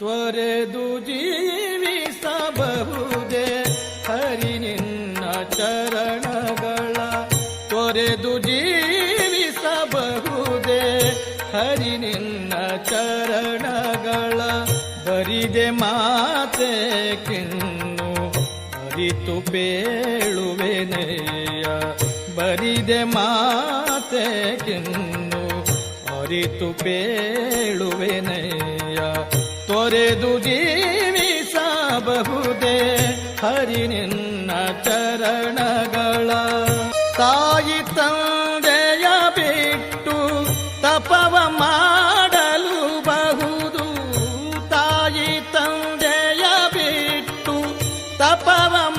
ತ್ವರೆದು ಜೀವಿಸಬಹುದೇ. ಹರಿ ನಿನ್ನ ಚರಣಗಳ ತ್ವರೆದು ಜೀವಿಸಬಹುದೇ. ಹರಿ ನಿನ್ನ ಚರಣಗಳ ಬರಿದೆ ಮಾತೆ ಕಿನ್ನು. ಅರಿತು ಬೇಳುವೆನೆಯ ಬರಿದೆ ಮಾತೆ ಕಿನ್ನು. ಅರಿತು ಬೇಳುವೆನೆಯ ತೊರೆದು ಜೀವಿಸಬಹುದೇ? ಹರಿ ನಿನ್ನ ಚರಣಗಳ ತಾಯಿ ತಂದೆಯ ಬಿಟ್ಟು ತಪವ ಮಾಡಲು ಬಹುದು. ತಾಯಿ ತಂದೆಯ ಬಿಟ್ಟು ತಪವ